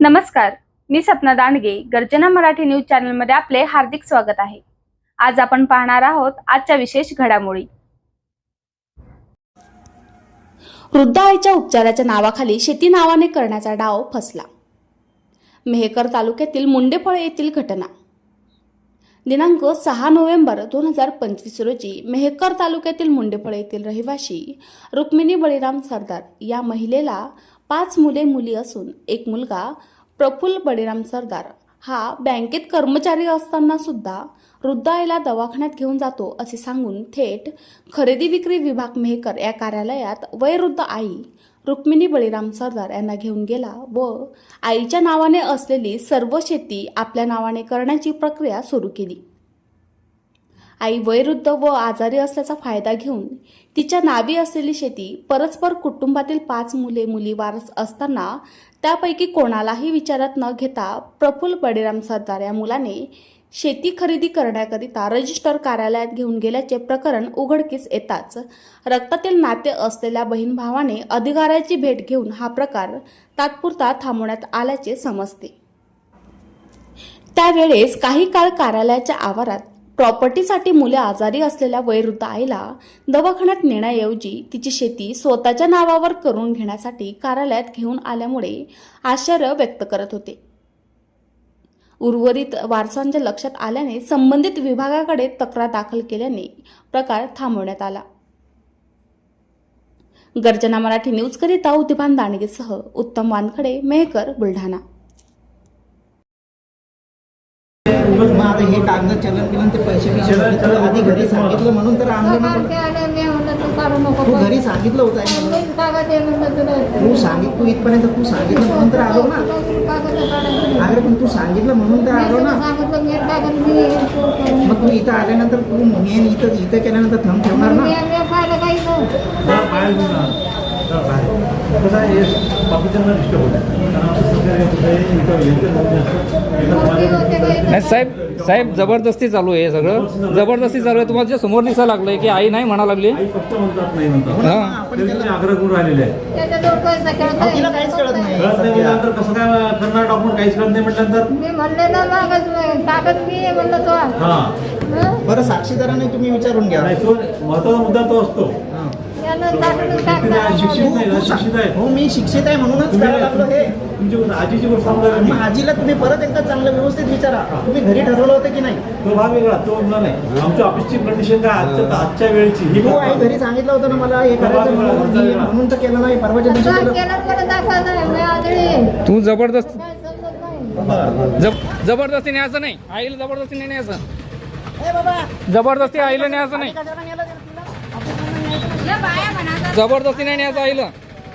नमस्कार मी सपना दांडगे गर्जना मराठी न्यूज चॅनलमध्ये आपले हार्दिक स्वागत आहे. आज आपण पाहणार आहोत आजच्या विशेष घडामोडी. वृद्ध आईच्या उपचाराच्या नावाखाली शेती नावाने करण्याचा डाव फसला. मेहकर तालुक्यातील मुंडेफळ येथील घटना. दिनांक सहा नोव्हेंबर दोन हजार पंचवीस रोजी मेहकर तालुक्यातील मुंडेफळ येथील रहिवाशी रुक्मिणी बळीराम सरदार या महिलेला पाच मुले मुली असून एक मुलगा प्रफुल्ल बळीराम सरदार. हा बँकेत कर्मचारी असताना सुद्धा वृद्ध आईला दवाखान्यात घेऊन जातो असे सांगून थेट खरेदी विक्री विभाग मेहकर या कार्यालयात वयवृद्ध आई रुक्मिणी बळीराम सरदार यांना घेऊन गेला व आईच्या नावाने असलेली सर्व शेती आपल्या नावाने करण्याची प्रक्रिया सुरू केली. आई वयवृद्ध व आजारी असल्याचा फायदा घेऊन तिच्या नावी असलेली शेती परस्पर कुटुंबातील पाच मुले मुली वारस असताना त्यापैकी कोणालाही विचारात न घेता प्रफुल्ल बळीराम सरदार या मुलाने शेती खरेदी करण्याकरिता रजिस्टर कार्यालयात घेऊन गेल्याचे प्रकरण उघडकीस येताच रक्तातील नाते असलेल्या बहीण भावाने अधिकाऱ्याची भेट घेऊन हा प्रकार तात्पुरता थांबवण्यात आल्याचे समजते. त्यावेळेस काही काळ कार्यालयाच्या आवारात प्रॉपर्टीसाठी मुले आजारी असलेल्या वैरुद्ध आईला दवाखान्यात नेण्याऐवजी तिची शेती स्वतःच्या नावावर करून घेण्यासाठी कार्यालयात घेऊन आल्यामुळे आश्चर्य व्यक्त करत होते. उर्वरित वारसांच्या लक्षात आल्याने संबंधित विभागाकडे तक्रार दाखल केल्याने प्रकार थांबवण्यात आला. गर्जना मराठी न्यूजकरिता उद्यमान दांडगेसह उत्तम वानखडे मेहकर बुलढाणा मग आता हे कागद चलन बिलन ते पैसे बिशे आधी घरी सांगितलं म्हणून तर आणलं तू घरी सांगितलं होतं आहे म्हणून. तू सांगित तू इथपर्यंत तू सांगितलं म्हणून तर आलो ना. अरे पण तू सांगितलं म्हणून तर आलो ना. मग तू इथं आल्यानंतर तू मेन इथं इथं केल्यानंतर थंब ठेवणार ना. नाही साहेब साहेब जबरदस्ती चालू आहे सगळं. जबरदस्ती चालू आहे. तुम्हाला जे समोर दिसायला लागलंय की आई नाही म्हणा लागली? फक्त म्हणतात नाही म्हणतात. हा. आग्रह करून राहिलेले आहे. कसं काय करणार डॉक्युमेंट काहीच नाही म्हटल्यानंतर. हा. हं? बरं साक्षीदाराने तुम्ही विचारून घ्या. नाही तो महत्त्वाचा मुद्दा तो असतो. शिक्षित नाही ना, शिक्षित आहे. हो मी शिक्षित आहे म्हणूनच तुम्ही करायला लागलो हे. तुमची आजीची गोष्ट मग आजीला तुम्ही परत एकदा चांगलं व्यवस्थित विचारा. तुम्ही घरी ठरवलं होतं की नाही? तो भाग वेगळा तो नाही. आमच्या ऑफिसची कंडिशन काय? आजच्या आजच्या वेळेची. ही हो आई. घरी सांगितलं होतं ना मला हे करायचं म्हणून तर केलं नाही परवाच्या दिवशी असं तू जबरदस्त जबरदस्ती न्यायचं नाही. आईला जबरदस्ती नाही न्यायचं जबरदस्ती आईला न्यायचं नाही. जबरदस्ती नाही न्यायचं आईला.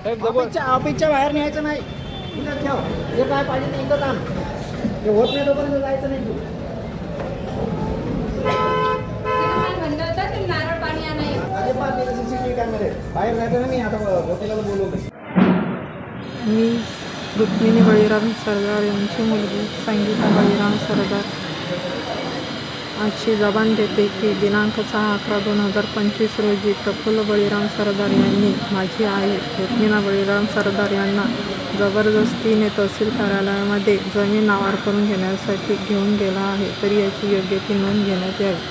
साहेब जबर ऑफिसच्या ऑफिसच्या बाहेर न्यायचं नाही. इथं ठेव. जे काय पाहिजे ते इथं काम ते होत नाही तोपर्यंत जायचं नाही तू. अजिबात नाही सीसीटीव्ही कॅमेरे बाहेर जायचं ना मी आता बोलवलं मी रुक्मिणी बळीराम सरदार यांची मुलगी संगीता बळीराम सरदार. आजची जबान देते की दिनांक सहा अकरा दोन हजार पंचवीस रोजी प्रफुल्ल बळीराम सरदार यांनी माझी आई रुक्मिणा बळीराम सरदार यांना जबरदस्तीने तहसील कार्यालयामध्ये जमीन नावार करून घेण्यासाठी घेऊन गेला आहे. तरी याची योग्य ती नोंद घेण्यात यावी.